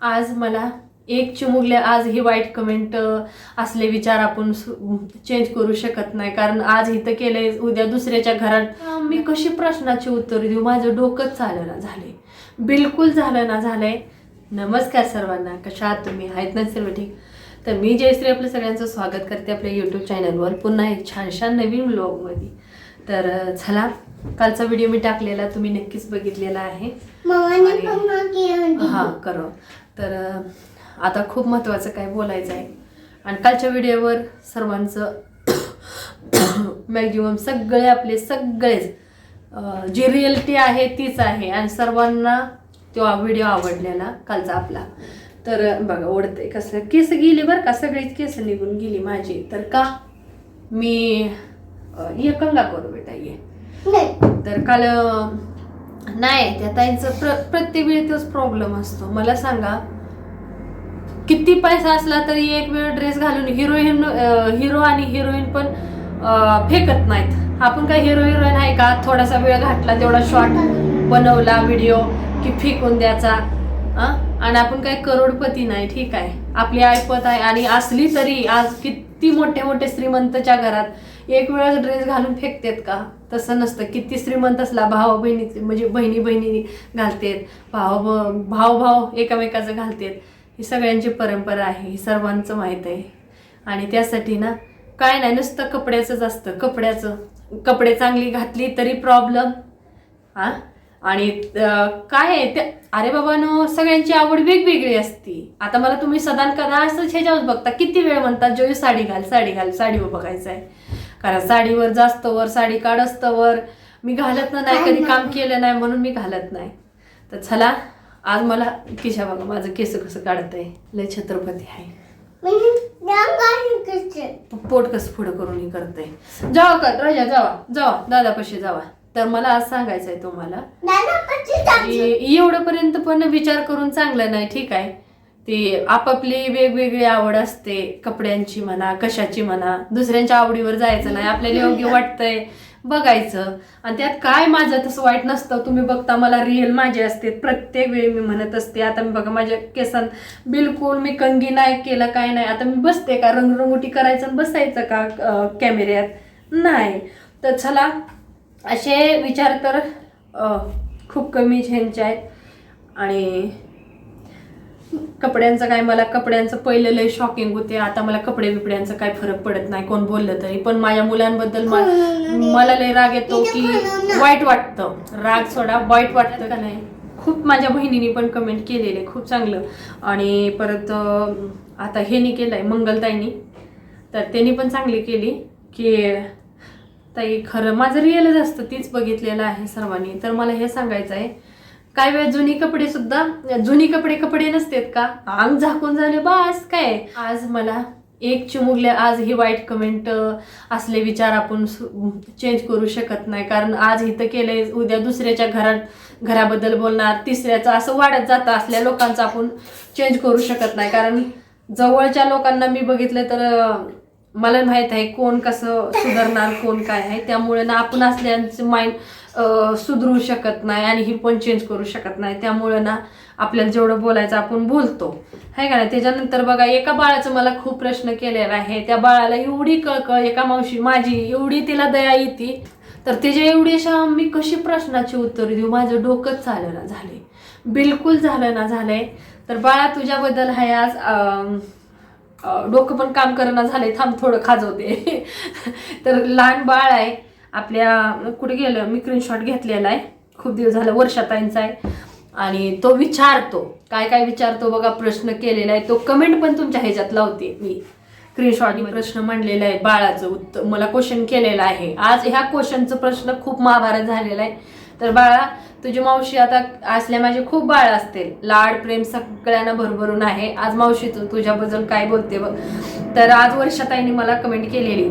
आज मला एक चिमुकल्या आज ही वाईट कमेंट असले विचार आपण चेंज करू शकत नाही. कारण आज इथं केलंय उद्या दुसऱ्याच्या घरात. मी कशी प्रश्नाची उत्तर देऊ? माझं डोकंच चालं ना झाले बिलकुल झालं ना झालंय. नमस्कार सर्वांना. कशा आहात तुम्ही? आहेत ना सर्व ठीक? तर मी जयश्री आपलं सगळ्यांचं स्वागत करते आपल्या यूट्यूब चॅनलवर पुन्हा एक छानशा नवीन व्लॉगमध्ये तर चला कालचा व्हिडिओ मी टाकलेला तुम्ही नक्कीच बघितलेला आहे. होतं. हां करो. तर आता खूप महत्त्वाचं काय बोलायचं आहे आणि कालच्या व्हिडिओवर सर्वांचं मॅक्झिमम सगळे आपले सगळेच जी रिअलिटी आहे तीच आहे. आणि सर्वांना तो व्हिडिओ आवडलेला कालचा आपला. तर बघा ओढते कसं केस गेली बरं का सगळीच केस निघून गेली माझी. तर का? मी ये कंगा करू बेटा ये. तर काल नाही त्या ताईंचं प्र प्रत्येक वेळी तोच प्रॉब्लेम असतो. मला सांगा किती पैसा असला तरी एक वेळ ड्रेस घालून हिरोईन हिरो आणि हिरोईन पण फेकत नाहीत. आपण काय हिरो हिरोईन आहे का? थोडासा वेळ घातला तेवढा शॉर्ट बनवला व्हिडिओ की फेकून द्यायचा. आणि आपण काय करोडपती नाही ठीक आहे. आपली ऐपत आहे आणि असली तरी आज किती मोठे मोठे श्रीमंतच्या घरात एक वेळा ड्रेस घालून फेकतेत का? तसं नसतं. किती श्रीमंत असला भाव बहिणी म्हणजे बहिणी बहिणी घालतेत. भाव भाव भाव एकामेकाचं घालतेत. ही सगळ्यांची परंपरा आहे. ही सर्वांचं माहीत आहे. आणि त्यासाठी ना काय नाही नुसतं कपड्याचंच असतं. कपड्याचं. कपडे चांगली घातली तरी प्रॉब्लेम हा आणि काय आहे ते अरे बाबानो सगळ्यांची आवड वेगवेगळी असती. आता मला तुम्ही सदान करा असंच ह्याच्यावर बघता. किती वेळ म्हणतात जोई साडी घाल साडी घाल साडीवर बघायचं आहे कारण साडीवर जास्त वर साडी काढस्त वर. मी घालत ना नाही कधी काम केलं नाही म्हणून मी घालत नाही. तर चला आज मला किशा बघा माझं केस कसं काढत आहे लय छत्रपती आहे. म्हणजे? पोट कसं पुढं करून हे करतंय. जावा का राजा जावा जावा दादापाशी जावा. तर मला आज सांगायचं आहे तुम्हाला? की एवढंपर्यंत पण विचार करून चांगलं नाही ठीक आहे. ते आपापली वेगवेगळी आवड असते कपड्यांची म्हणा कशाची म्हणा. दुसऱ्यांच्या आवडीवर जायचं नाही आपल्याला योग्य वाटतंय बघायचं. आणि त्यात काय माझं तसं वाईट नसतं तुम्ही बघता मला रिअल माझे असते. प्रत्येक वेळी मी म्हणत असते आता मी बघा माझ्या केसांत बिलकुल मी कंगी नाही केलं काय नाही. आता मी बसते का? रंगरंगोटी करायचं आणि बसायचं का कॅमेऱ्यात? नाही. तर चला असे विचार तर खूप कमी ह्यांचे आहेत. आणि कपड्यांचं काय मला कपड्यांचं पहिलं लय शॉकिंग होते. आता मला कपडे बिपड्यांचं काय फरक पडत नाही कोण बोललं तरी. पण माझ्या मुलांबद्दल मला लय राग येतो की वाईट वाटतं. राग सोडा वाईट वाटतं का नाही? खूप माझ्या बहिणीने पण कमेंट केलेले खूप चांगलं. आणि परत आता हेनी केलंय मंगलताईनी. तर त्यांनी पण चांगली केली की ताई खरं माझं रिअलच असतं तीच बघितलेलं आहे सर्वांनी. तर मला हे सांगायचं आहे काय वेळ जुनी कपडे सुद्धा जुनी कपडे कपडे नसतेत का? अंग झाकून झाले बस काय? आज मला एक चिमुकल्या आज ही वाईट कमेंट असले विचार आपण चेंज करू शकत नाही. कारण आज इथं केलंय उद्या दुसऱ्याच्या घरात घराबद्दल बोलणार तिसऱ्याचं असं वाढत जातं असल्या लोकांचं आपण चेंज करू शकत नाही. कारण जवळच्या लोकांना मी बघितलं तर मला माहीत आहे कोण कसं सुधारणार कोण काय आहे. त्यामुळे ना आपण असल्यांचं माइंड सुधरू शकत नाही आणि ही पण चेंज करू शकत नाही. त्यामुळे ना आपल्याला जेवढं बोलायचं आपण बोलतो. आहे का नाही? त्याच्यानंतर बघा एका बाळाचं मला खूप प्रश्न केलेला आहे. त्या बाळाला एवढी कळकळ एका मावशी माझी एवढी तिला दया येते. तर त्याच्या एवढी अशा मी कशी प्रश्नाची उत्तर देऊ? माझं डोकंच झालं ना झाले बिलकुल झालं ना झालंय. तर बाळा तुझ्याबद्दल हाय आज डोकं पण काम करणं झालंय. थांब थोडं खाजवते. तर लहान बाळ आहे. आपल्या कुठे गेलं? मी स्क्रीनशॉट घेतलेला आहे. खूप दिवस झालं वर्षाताईंचा आहे. आणि तो विचारतो. काय काय विचारतो बघा प्रश्न केलेला आहे. तो कमेंट पण तुमच्या ह्याच्यात लावते मी. स्क्रीनशॉट प्रश्न मांडलेला आहे. बाळाचं उत्तर मला क्वेश्चन केलेलं आहे. आज ह्या क्वेश्चनचं प्रश्न खूप महाभारत झालेला आहे. तर बाळा तुझी मावशी आता असल्या माझे खूप बाळ असतील. लाड प्रेम सगळ्यांना भरभरून आहे. आज मावशी तू तुझ्याबद्दल काय बोलते बघ. तर आज वर्षाताईने मला कमेंट केलेली.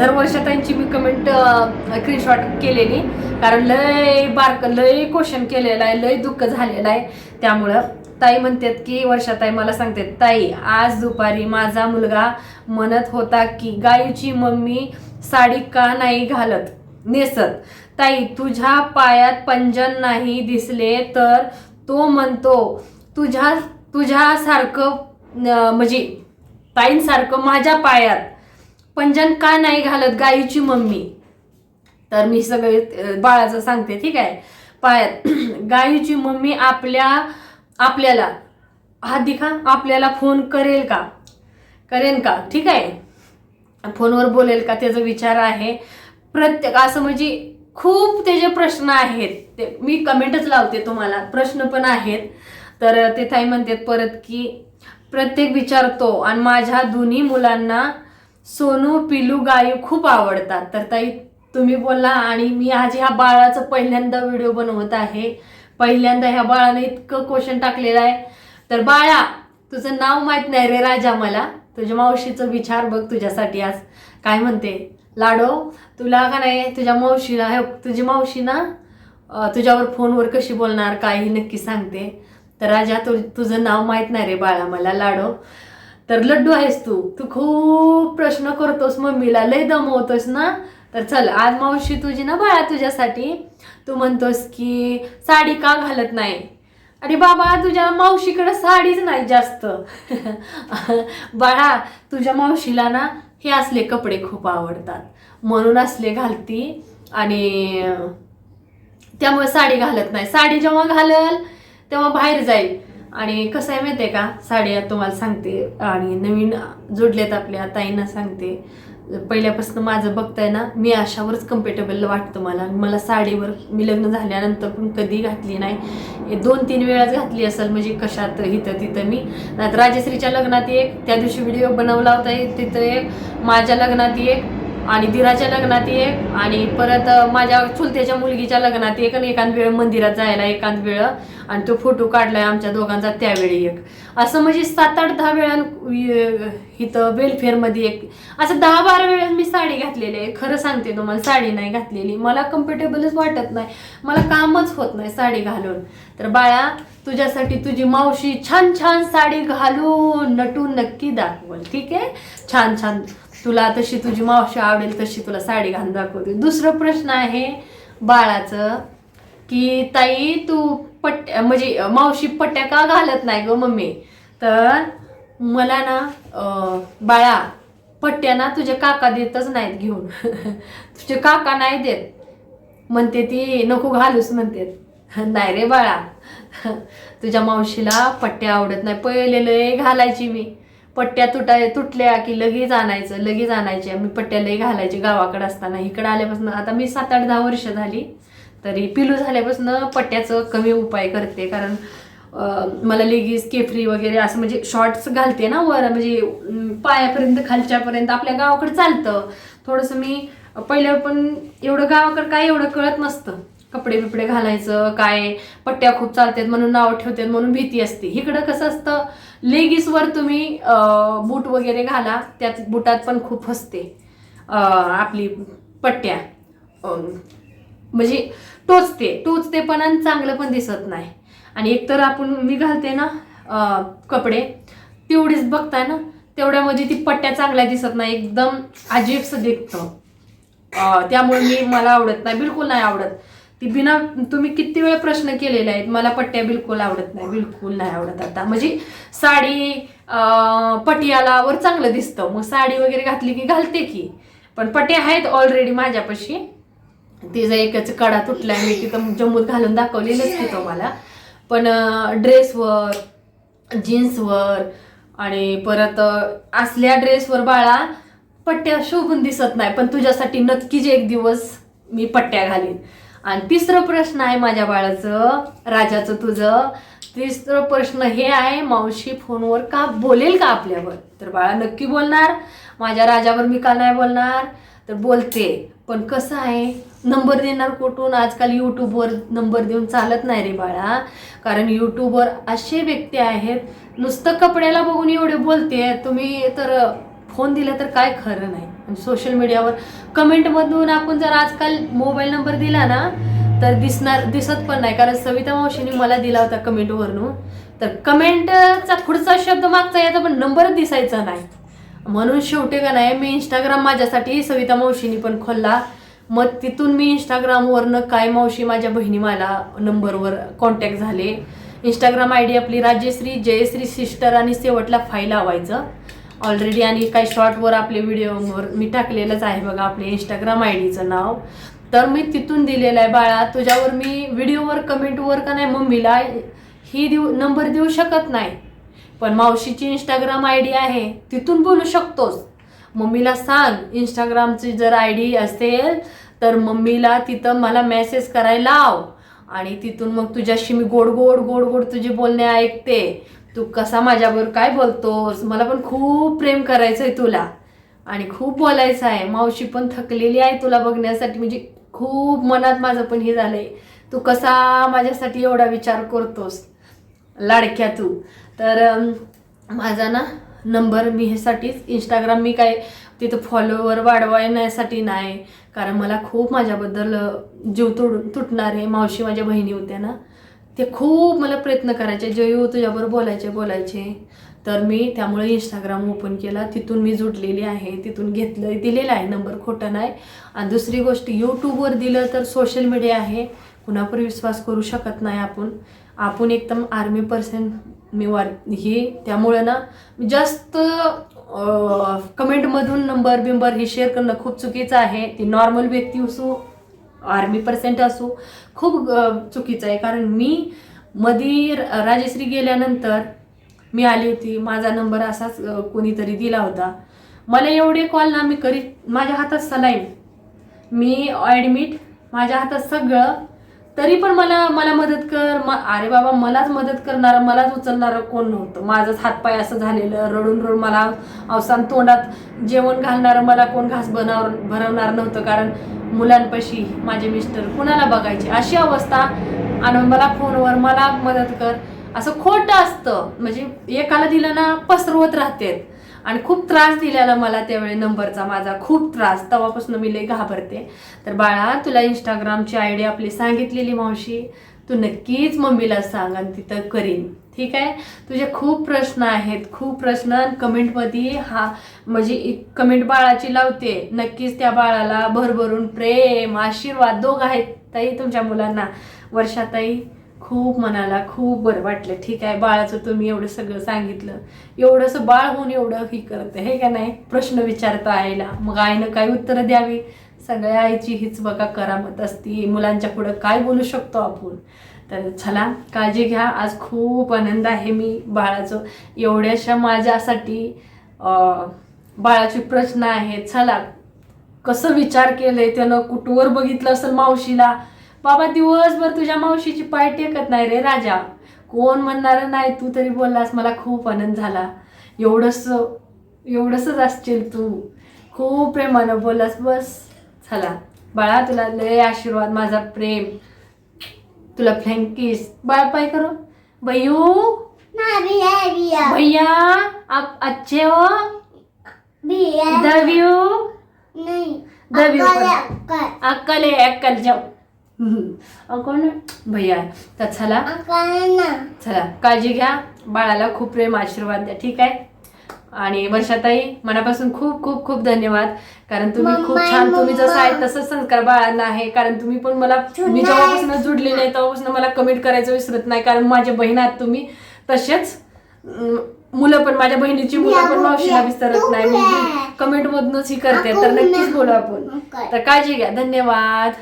तर त्यांची मी कमेंट स्क्रीनशॉट केलेली. कारण लय बारक लय क्वेश्चन केलेलं आहे लय दुःख झालेलं आहे. त्यामुळं ताई म्हणतात की वर्षाताई मला सांगतात ताई आज दुपारी माझा मुलगा म्हणत होता की गाईची मम्मी साडी का नाही घालत? नेसत. ताई तुझ्या पायात पंजन नाही दिसले तर तो म्हणतो तुझ्या तुझ्यासारखं म्हणजे ताईंसारखं माझ्या पायात पंजन का नाही घालत गाईची मम्मी? तर मी सगळे बाळाचं सांगते ठीक आहे? पायात गाईची मम्मी आपल्या आपल्याला हा दिखा आपल्याला फोन करेल का? करेन का? ठीक आहे? फोनवर बोलेल का? त्याचा विचार आहे. प्रत्येक असं म्हणजे खूप त्याचे प्रश्न आहेत ते मी कमेंटच लावते तुम्हाला. प्रश्न पण आहेत. तर ते ताई म्हणतात परत की प्रत्येक विचारतो आणि माझ्या दोन्ही मुलांना सोनू पिलू गायू खूप आवडतात. तर ताई तुम्ही बोलला आणि मी आज ह्या बाळाचं पहिल्यांदा व्हिडिओ बनवत आहे. पहिल्यांदा ह्या बाळाने इतकं क्वेश्चन टाकलेलं आहे. तर बाळा तुझं नाव माहीत नाही रे राजा मला. तुझ्या मावशीचं विचार बघ तुझ्यासाठी आज. काय म्हणते? लाडो तुला का नाही? तुझ्या मावशीला तुझी मावशी ना तुझ्यावर फोनवर कशी बोलणार? काही नक्की सांगते. तर राजा तु तुझं नाव माहीत नाही रे बाळा मला लाडो. तर लड्डू आहेस तू. तू खूप प्रश्न करतोस मम्मीला. लय दमवतोस ना? तर चल आज मावशी तुझी ना बाळा तुझ्यासाठी. तू म्हणतोस की साडी का घालत नाही? अरे बाबा तुझ्या मावशीकडं साडीच नाही जास्त. बाळा तुझ्या मावशीला ना हे असले कपडे खूप आवडतात. म्हणून असले घालती आणि त्यामुळे साडी घालत नाही. साडी जेव्हा घालल तेव्हा बाहेर जाईल. आणि कसं आहे माहिती आहे का? साडी आता तुम्हाला सांगते. आणि नवीन जोडलेत आपल्या ताईंना सांगते. पहिल्यापासून माझं बघताय ना मी अशावरच कम्फर्टेबल वाटतं मला. मला साडीवर मी लग्न झाल्यानंतर पण कधी घातली नाही. दोन तीन वेळाच घातली असेल म्हणजे कशात इथं तिथं मी. नाहीतर राजश्रीच्या लग्नात एक त्या दिवशी व्हिडिओ बनवला होता तिथं एक. माझ्या लग्नात एक आणि दिराच्या लग्नात एक आणि परत माझ्या चुलत्याच्या मुलगीच्या लग्नात एक आणि एकांत वेळ मंदिरात जायला एकांत वेळ आणि तो फोटो काढलाय आमच्या दोघांचा त्यावेळी एक. असं म्हणजे सात आठ दहा वेळा इथं वेलफेअरमध्ये एक. असं दहा बारा वेळेस मी साडी घातलेली आहे खरं सांगते तुम्हाला साडी नाही घातलेली. मला कम्फर्टेबलच वाटत नाही. मला कामच होत नाही साडी घालून. तर बाळा तुझ्यासाठी तुझी मावशी छान छान साडी घालून नटून नक्की दाखवल ठीक आहे? छान छान. तुला तशी तुझी मावशी आवडेल तशी तुला साडी घालून दाखवते. दुसरं प्रश्न आहे बाळाचं की ताई तू पट्ट्या म्हणजे मावशी पट्ट्या का घालत नाही ग मम्मी? तर मला ना बाळा पट्ट्या ना तुझे काका देतच नाहीत घेऊन. तुझे काका नाही देत. म्हणते ती नको घालूस म्हणते. नाही रे बाळा. तुझ्या मावशीला पट्ट्या आवडत नाही. पहिले लय घालायची मी. पट्ट्या तुटाय तुटल्या की लगेच आणायचं लगेच आणायचे. मी पट्ट्या लय घालायचे गावाकडे असताना. इकडं आल्यापासून आता मी सात आठ दहा वर्ष झाली तरी पिलू झाल्यापासून पट्ट्याचं कमी उपाय करते. कारण मला लेगीज केफरी वगैरे असं म्हणजे शॉर्ट्स घालते ना वर म्हणजे पायापर्यंत खालच्यापर्यंत आपल्या गावाकडे चालतं. थोडंसं मी पहिलं पण एवढं गावाकडं काय एवढं कळत नसतं. कपडे बिपडे घालायचं काय पट्ट्या खूप चालतात म्हणून नाव ठेवतात म्हणून भीती असते. इकडं कसं असतं लेगीसवर तुम्ही बूट वगैरे घाला त्यात बुटात पण खूप फसते आपली पट्ट्या. म्हणजे टोचते टोचते पण आणि चांगलं पण दिसत नाही. आणि एकतर आपण मी घालते ना कपडे तेवढीच बघताय ना तेवढ्यामध्ये ती पट्ट्या चांगल्या दिसत नाही एकदम अजीबसं दिसतं त्यामुळे मी मला आवडत नाही बिलकुल नाही आवडत. ती बिना तुम्ही किती वेळ प्रश्न केलेले आहेत? मला पट्ट्या बिलकुल आवडत नाही बिलकुल नाही आवडत आता. म्हणजे साडी पटियालावर चांगलं दिसतं. मग साडी वगैरे घातली की घालते की? पण पट्या आहेत ऑलरेडी माझ्यापाशी. तिचा एकच कडा तुटलाय मी तिथं जम्मूत घालून दाखवलेलंच की तुम्हाला. पण ड्रेसवर जीन्सवर आणि परत असल्या ड्रेसवर बाळा पट्ट्या शोभून दिसत नाही. पण तुझ्यासाठी नक्कीच एक दिवस मी पट्ट्या घालीन. आणि तिसरं प्रश्न आहे माझ्या बाळाचं राजाचं तुझं. तिसरं प्रश्न हे आहे मावशी फोनवर का बोलेल का आपल्यावर? तर बाळा नक्की बोलणार. माझ्या राजावर मी का नाही बोलणार? तर बोलते. पण कसं आहे? नंबर देणार कुठून? आजकाल यूट्यूबवर नंबर देऊन चालत नाही रे बाळा. कारण यूट्यूबवर असे व्यक्ती आहेत नुसतं कपड्याला बघून एवढे बोलते. तुम्ही तर फोन दिला तर काय खरं नाही. सोशल मीडियावर कमेंटमधून आपण जर आजकाल मोबाईल नंबर दिला ना तर दिसणार दिसत पण नाही. कारण सविता मावशीने मला दिला होता कमेंटवरून तर कमेंटचा पुढचा शब्द मागचा याचा पण नंबरच दिसायचा नाही. म्हणून शेवटी का नाही मी इंस्टाग्राम माझ्यासाठी सविता मावशीनी पण खोलला. मग तिथून मी इंस्टाग्रामवरनं काय मावशी माझ्या बहिणी मला नंबरवर कॉन्टॅक्ट झाले. इंस्टाग्राम आय डी आपली राजेश्री जयश्री सिस्टर आणि शेवटला फाईल लावायचं. ऑलरेडी आणि काही शॉर्टवर आपले व्हिडिओवर मी टाकलेलंच आहे बघा आपले इंस्टाग्राम आय डीचं नाव. तर मी तिथून दिलेलं आहे बाळा तुझ्यावर मी व्हिडिओवर कमेंटवर का नाही मम्मीला ही देऊ नंबर देऊ शकत नाही. पण मावशीची इंस्टाग्राम आय डी आहे तिथून बोलू शकतोस. मम्मीला सांग इंस्टाग्रामची जर आय डी असेल तर मम्मीला तिथं मला मेसेज करायला लाव. आणि तिथून मग तुझ्याशी मी गोड गोड गोड गोड तुझे बोलणे ऐकते. तू कसा माझ्याबरोबर काय बोलतोस? मला पण खूप प्रेम करायचं आहे तुला. आणि खूप बोलायचं आहे. मावशी पण थकलेली आहे तुला बघण्यासाठी. म्हणजे खूप मनात माझं पण हे झालं आहे तू कसा माझ्यासाठी एवढा विचार करतोस? लाडक्या तू. तर माझा ना नंबर मी ह्यासाठीच इंस्टाग्राम मी काय तिथं फॉलोवर वाढवण्यासाठी नाही. कारण मला खूप माझ्याबद्दल जीव तुड तुटणारे मावशी माझ्या बहिणी होत्या ना. ते खूप मला प्रयत्न करायचे. जयू तुझ्याबरोबर बोलायचे बोलायचे. तर मी त्यामुळे इंस्टाग्राम ओपन केला. तिथून मी जुटलेली आहे. तिथून घेतलं दिलेला आहे. नंबर खोटा नाही. आणि दुसरी गोष्ट यूट्यूबवर दिलं तर सोशल मीडिया आहे. कुणावर विश्वास करू शकत नाही आपण. आपण एकदम आर्मी पर्सन मी वार हे. त्यामुळं ना जास्त कमेंटमधून नंबर बिंबर हे शेअर करणं खूप चुकीचं आहे. ती नॉर्मल व्यक्ती असो आर्मी पर्सेंट असो खूप चुकीचं आहे. कारण मी मधी र- राजश्री गेल्यानंतर मी आली होती. माझा नंबर असाच कोणीतरी दिला होता. मला एवढे कॉल ना मी करीत माझ्या हातात सलाईन. मी ॲडमिट माझ्या हातात सगळं तरी पण मला मला मदत कर. म अरे बाबा मलाच मदत करणारं मलाच उचलणारं कोण नव्हतं. माझंच हातपाय असं झालेलं रडून रडून मला अवसान तोंडात जेवण घालणारं मला कोण घास बनाव भरवणार नव्हतं. कारण मुलांपाशी माझे मिस्टर कुणाला बघायचे? अशी अवस्था. आणि मला फोनवर मला मदत कर. असं खोटं असतं. म्हणजे एकाला दिलं ना पसरवत राहते आणि खूप त्रास दिलेला मला त्यावेळी नंबरचा माझा खूप त्रास. तेव्हापासून मी लई घाबरते. तर बाळा तुला इंस्टाग्रामची आय डी आपली सांगितलेली मावशी. तू नक्कीच मम्मीला सांग आणि तिथं करीन. ठीक आहे? तुझे खूप प्रश्न आहेत. खूप प्रश्न कमेंटमध्ये हा म्हणजे कमेंट बाळाची लावते. नक्कीच त्या बाळाला भरभरून प्रेम आशीर्वाद दोघ आहेत ताई तुमच्या मुलांना. वर्षाताई खूप मनाला खूप बरं वाटलं. ठीक आहे बाळाचं तुम्ही एवढं सगळं सांगितलं. एवढंसं बाळ होऊन एवढं ही करतं हे का नाही? प्रश्न विचारता आईला मग आईनं काय उत्तरं द्यावी? सगळ्या आईची हीच बघा करामत असती. मुलांच्या पुढं काय बोलू शकतो आपण? तर चला काळजी घ्या. आज खूप आनंद आहे मी बाळाचं. एवढ्याशा माझ्यासाठी बाळाचे प्रश्न आहेत. चला कसं विचार केलंय त्यानं कुठवर बघितलं असेल मावशीला? बाबा दिवसभर तुझ्या मावशीची पाय टेकत नाही रे राजा. कोण म्हणणार नाही तू तरी बोललास मला खूप आनंद झाला. एवढंस एवढंसच असशील तू. खूप प्रेमानं बोललास बस चला. बाळा तुला लय आशीर्वाद माझा प्रेम. तुला फ्लँकीस बाळ पाय करो. भैयू भैया आप अच्छे हो? बिया. लव यू नहीं दबी अक्कल. अक्कल. जाऊ कोण? भैया. तर चला. चला. काळजी घ्या. बाळाला खूप प्रेम आशीर्वाद द्या. ठीक आहे? आणि वर्षाताई मनापासून खूप खूप खूप धन्यवाद. कारण तुम्ही खूप छान तुम्ही जसं. आहे तसंच संस्कार बाळांना आहे. कारण तुम्ही पण मला मी. जेव्हापासून जुडले नाही तेव्हापासून मला कमेंट करायचं विसरत नाही. कारण माझ्या बहीण आहात तुम्ही. तसेच मुलं पण माझ्या बहिणीची मुलं पण मावशीला विसरत नाही. मी कमेंट मधूनच ही करते. तर नक्कीच बोलू आपण. तर काळजी घ्या. धन्यवाद.